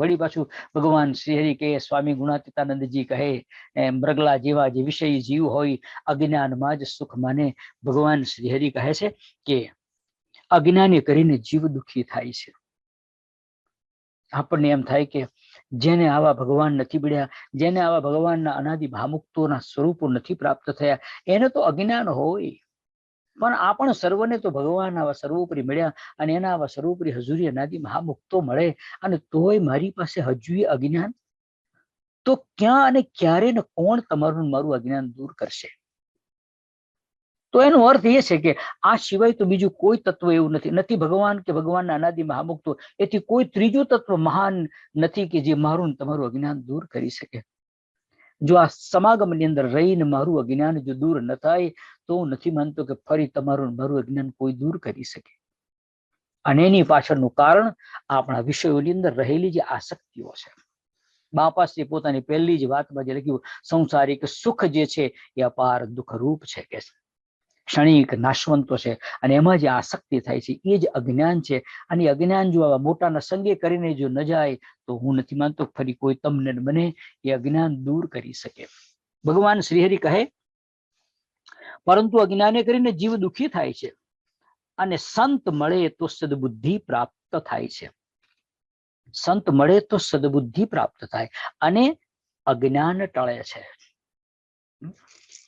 વળી પાછું ભગવાન શ્રીહરિ કહે સ્વામી ગુણાતીતાનંદજી કહે મૃગલા જેવા જે વિષય જીવ હોય, અજ્ઞાનમાં જ સુખ માને. ભગવાન શ્રીહરિ કહે છે કે, અજ્ઞાને કરીને જીવ દુઃખી થાય છે. આપણને એમ થાય કે, જેને આવા ભગવાન નથી મળ્યા, જેને આવા ભગવાનના અનાદિ ભામુક્તોના સ્વરૂપો નથી પ્રાપ્ત થયા, એને તો અજ્ઞાન હોય. પણ આ પણ સર્વને તો ભગવાન આવા સર્વોપરી મળ્યા અને એના આવા સર્વોપરી હજુરી અનાદિ મહામુક્તો મળે અને તોય મારી પાસે હજુ અજ્ઞાન? તો ક્યાં અને ક્યારે ને કોણ તમારું મારું અજ્ઞાન દૂર કરશે? તો એનો અર્થ એ છે કે આ સિવાય તો બીજું કોઈ તત્વ એવું નથી. નથી ભગવાન કે ભગવાનના અનાદિ મહામુક્તો. એથી કોઈ ત્રીજું તત્વ મહાન નથી કે જે મારું તમારું અજ્ઞાન દૂર કરી શકે. જો આ સમાગમની અંદર રહીને મારું અજ્ઞાન જો દૂર ન થાય, તો હું નથી માનતો કે ફરી તમારું મારું અજ્ઞાન કોઈ દૂર કરી શકે અને એની પાછળનું કારણ આપણા વિષયોની અંદર રહેલી જે આસક્તિઓ છે બાપાશ્રી પોતાની પહેલી જ વાતમાં જે લખ્યું, સંસારિક સુખ જે છે એ અપાર દુઃખ રૂપ છે, કે છે. ક્ષણિક નાશવંતો છે અને એમાં જે આસક્તિ થાય છે, એ જ અજ્ઞાન છે. અને અજ્ઞાન જો આવા મોટાના સંગે કરીને જો ન જાય, તો હું નથી માનતો ફરી કોઈ તમને બને, એ અજ્ઞાન દૂર કરી શકે. ભગવાન શ્રીહરિ કહે, પરંતુ અજ્ઞાને કરીને જીવ દુઃખી થાય છે અને સંત મળે તો સદબુદ્ધિ પ્રાપ્ત થાય છે. સંત મળે તો સદબુદ્ધિ પ્રાપ્ત થાય અને અજ્ઞાન ટળે છે.